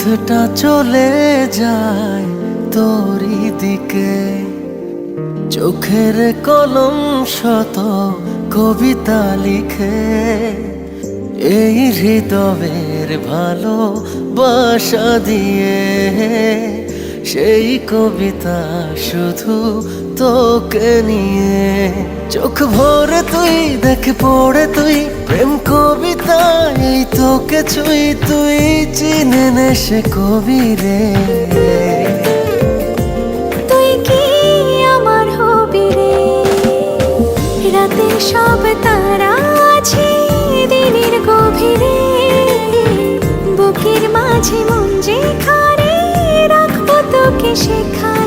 পথটা চলে যায় তোরই দিকে। চোখের কলম শত কবিতা লিখে। এই হৃদয়ের ভালো বাসা দিয়ে সেই কবিতা শুধু তোকে নিয়ে। চোখ ভরে তুই, দেখ পড়ে তুই, প্রেম এই তোকে ছুই তুই চিনে নে সে কবি রে। তুই কি আমার হবি রে? রাতে সব তারা আছে দিনের গভীরে। বুকের মাঝে মন যেখানে রাখব তোকে সেখানে।